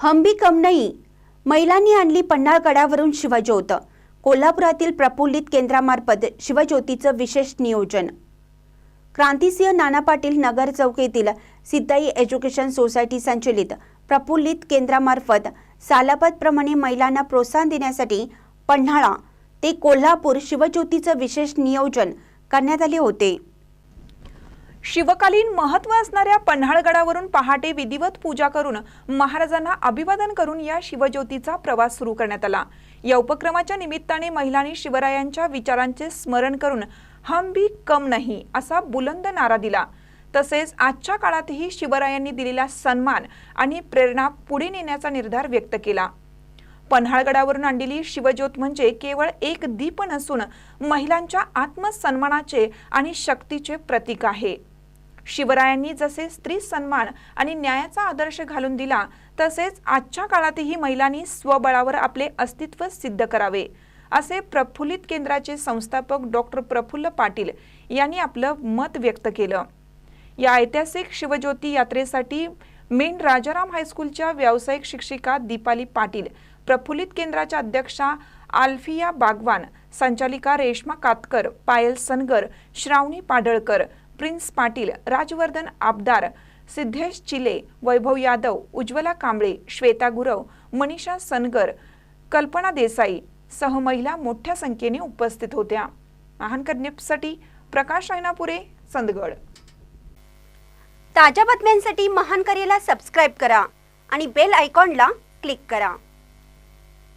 हंबी नाही. महिलांनी आणली पन्हाळगडावरून शिवज्योत. कोल्हापुरातील प्रफुल्लित केंद्रामार्फत शिवज्योतीचं विशेष नियोजन. क्रांतिसिंह नाना पाटील नगर चौकीतील सिद्धाई एज्युकेशन सोसायटी संचलित प्रफुल्लित केंद्रामार्फत सालापतप्रमाणे महिलांना प्रोत्साहन देण्यासाठी पन्हाळा ते कोल्हापूर शिवज्योतीचं विशेष नियोजन करण्यात आले होते. शिवकालीन महत्त्व असणाऱ्या पन्हाळगडावरून पहाटे विधिवत पूजा करून महाराजांना अभिवादन करून या शिवज्योतीचा प्रवास सुरू करण्यात आला. या उपक्रमाच्या निमित्ताने महिलांनी शिवरायांच्या विचारांचे स्मरण करून हम भी कम नाही असा बुलंद नारा दिला. तसेच आजच्या काळातही शिवरायांनी दिलेला सन्मान आणि प्रेरणा पुढे नेण्याचा निर्धार व्यक्त केला. पन्हाळगडावरून आणलेली शिवज्योत म्हणजे केवळ एक दीप नसून महिलांच्या आत्मसन्मानाचे आणि शक्तीचे प्रतीक आहे. शिवरायांनी जसे स्त्री सन्मान आणि न्यायाचा आदर्श घालून दिला तसेच आजच्या काळातही महिलांनी स्वबळावर आपले अस्तित्व सिद्ध करावे असे प्रफुल्लित केंद्राचे संस्थापक डॉक्टर प्रफुल्ल पाटील यांनी आपलं मत व्यक्त केलं. या ऐतिहासिक शिवज्योती यात्रेसाठी मेन राजाराम हायस्कूलच्या व्यावसायिक शिक्षिका दीपाली पाटील प्रफुल्लित केंद्राच्या अध्यक्षा आल्फिया बागवान संचालिका रेश्मा कातकर पायल सनगर श्रावणी पाडळकर प्रिन्स पाटील राजवर्धन आबदार सिद्धेश चिले वैभव यादव उज्ज्वला कांबळे श्वेता गुरव मनीषा सनगर कल्पना देसाई सह महिला मोठ्या संख्येने उपस्थित होत्या. महानकर निप्ससाठी प्रकाश ऐनापुरे चंदगड. ताज्या बातम्यांसाठी महान करेला सबस्क्राईब करा आणि बेल आयकॉनला क्लिक करा.